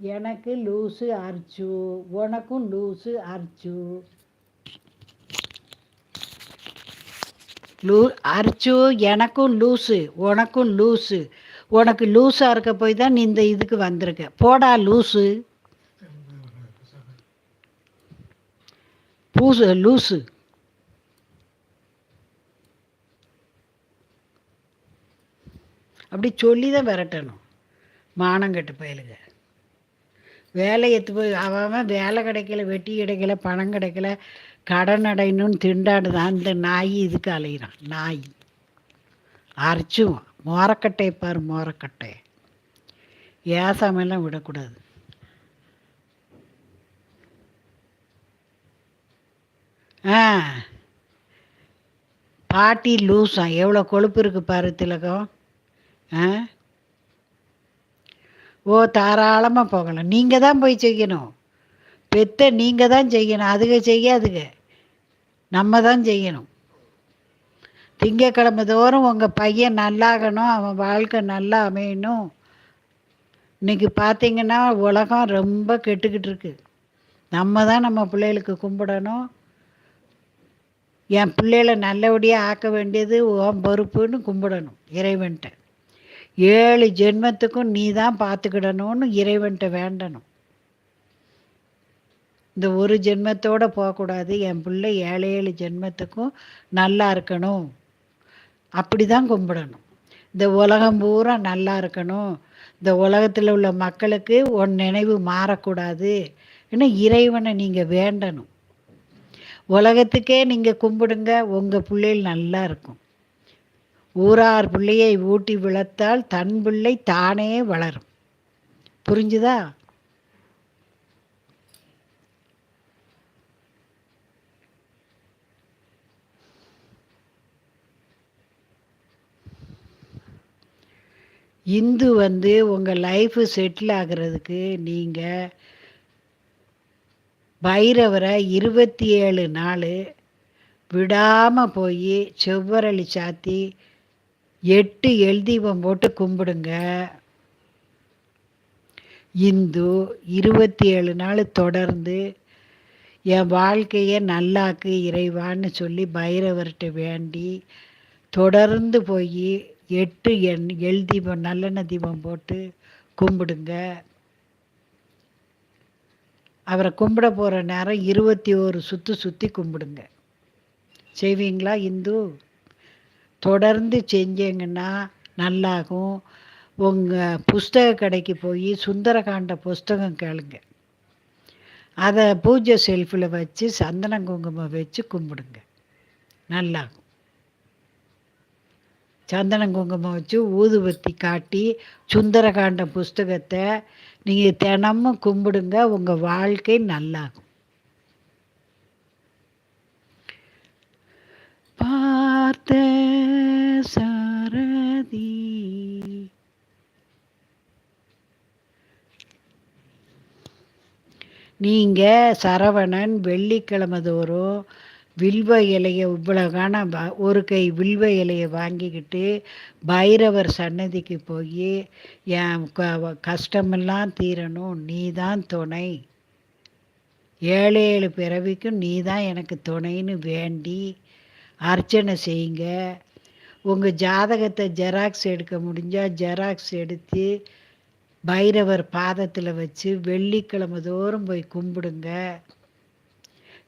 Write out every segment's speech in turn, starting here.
எனக்கு லூசு அர்ச்சு. உனக்கும் லூசு அர்ச்சு. லூ அர்ச்சு எனக்கும் லூசு உனக்கும் லூசு. உனக்கு லூஸாக இருக்க போய் தான் நீ இந்த இதுக்கு வந்திருக்க. போடா லூசு. பூசு லூசு. அப்படி சொல்லி தான் விரட்டணும் மானங்கட்டு பயலுங்க. வேலை எத்து போய் அவன் வேலை கிடைக்கல வெட்டி கிடைக்கல பணம் கிடைக்கல கடன் அடையணும்னு திண்டாடுதான் அந்த நாய் இதுக்கு அலையிறான். நாய். அரைச்சுவான். மோரக்கட்டை பார் மோரக்கட்டை ஏசாமெல்லாம் விடக்கூடாது? ஆ. பாட்டி லூஸாம் எவ்வளோ கொழுப்பு இருக்குது பாரு திலகம். ஆ? ஓ தாராளமாக போகலாம் நீங்கள் தான் போய் செய்யணும். பெத்த நீங்கள் தான் செய்யணும். அதுக செய்யாதுங்க. நம்ம தான் செய்யணும். திங்கக்கிழமை தோறும் உங்கள் பையன் நல்லாகணும். அவன் வாழ்க்கை நல்லா அமையணும். இன்னைக்கு பார்த்தீங்கன்னா உலகம் ரொம்ப கெட்டுக்கிட்டு இருக்கு. நம்ம தான் நம்ம பிள்ளைகளுக்கு கும்பிடணும். என் பிள்ளைகளை நல்லபடியாக ஆக்க வேண்டியது உன் பொறுப்புன்னு கும்பிடணும். இறைவன்கிட்ட ஏழு ஜென்மத்துக்கும் நீ தான் பார்த்துக்கிடணும்னு இறைவன்கிட்ட வேண்டணும். இந்த ஒரு ஜென்மத்தோடு போகக்கூடாது. என் பிள்ளை ஏழு ஏழு ஜென்மத்துக்கும் நல்லா இருக்கணும். அப்படி தான் கும்பிடணும். இந்த உலகம் பூரா நல்லா இருக்கணும். இந்த உலகத்தில் உள்ள மக்களுக்கு உன் நினைவு மாறக்கூடாது. இன்னும் இறைவனை நீங்கள் வேண்டணும். உலகத்துக்கே நீங்கள் கும்பிடுங்க. உங்கள் பிள்ளைகள் நல்லா இருக்கும். ஊரார் பிள்ளையை ஊட்டி விளத்தால் தன் பிள்ளை தானே வளரும். புரிஞ்சுதா? இந்து வந்து உங்கள் லைஃபு செட்டில் ஆகிறதுக்கு நீங்கள் பைரவரை இருபத்தி ஏழு நாள் விடாமல் போய் செவ்வரளி சாத்தி எட்டு எழுதீபம் போட்டு கும்பிடுங்க. இந்து இருபத்தி ஏழு நாள் தொடர்ந்து என் வாழ்க்கையை நல்லாக்கு இறைவான்னு சொல்லி பைரவர்கிட்ட வேண்டி தொடர்ந்து போய் எட்டு எண் எல் தீபம் நல்லெண்ணெய் தீபம் போட்டு கும்பிடுங்க. அவரை கும்பிட போகிற நேரம் இருபத்தி ஒரு சுற்றி சுற்றி கும்பிடுங்க. செய்வீங்களா இந்து? தொடர்ந்து செஞ்சீங்கன்னா நல்லாகும். உங்கள் புஸ்தக கடைக்கு போய் சுந்தரகாண்ட புஸ்தகம் கேளுங்க. அதை பூஜை செல்ஃபில் வச்சு சந்தன குங்குமம் வச்சு கும்பிடுங்க. நல்லாகும். சந்தன குங்குமம் வச்சு ஊதுபத்தி காட்டி சுந்தரகாண்ட புஸ்தகத்தை நீங்கள் தினமும் கும்பிடுங்க. உங்கள் வாழ்க்கை நல்லாகும். பார்த்த சாரதி. நீங்கள் சரவணன் வெள்ளிக்கிழமை தோறும் வில்வ இலையை இவ்வளோகான ஒரு கை வில்வ இலையை வாங்கிக்கிட்டு பைரவர் சன்னதிக்கு போய் என் கஷ்டமெல்லாம் தீரணும் நீ தான் துணை. ஏழு ஏழு பிறவிக்கும் நீ தான் எனக்கு துணைன்னு வேண்டி அர்ச்சனை செய்யுங்க. உங்கள் ஜாதகத்தை ஜெராக்ஸ் எடுக்க முடிஞ்சால் ஜெராக்ஸ் எடுத்து பைரவர் பாதத்தில் வச்சு வெள்ளிக்கிழமை தோறும் போய் கும்பிடுங்க.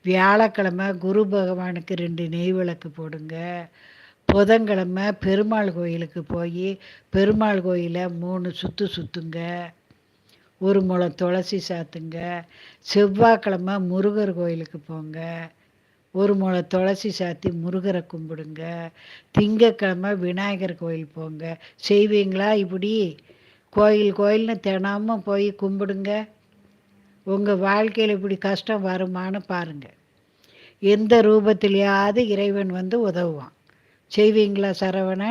வியாழக்கிழமை குரு பகவானுக்கு ரெண்டு நெய் விளக்கு போடுங்க. புதன்கிழமை பெருமாள் கோயிலுக்கு போய் பெருமாள் கோயிலை மூணு சுற்று சுற்றுங்க ஒரு முளம் துளசி சாத்துங்க. செவ்வாய்க்கிழமை முருகர் கோயிலுக்கு போங்க. ஒரு முளை துளசி சாத்தி முருகரை கும்பிடுங்க. திங்கக்கிழமை விநாயகர் கோயில் போங்க. செய்வீங்களா இப்படி? கோயில் கோயில்னு தினமும் போய் கும்பிடுங்க. உங்கள் வாழ்க்கையில் இப்படி கஷ்டம் வருமானு பாருங்கள் எந்த ரூபத்திலேயாவது இறைவன் வந்து உதவுவான். செய்வீங்களா சரவணன்?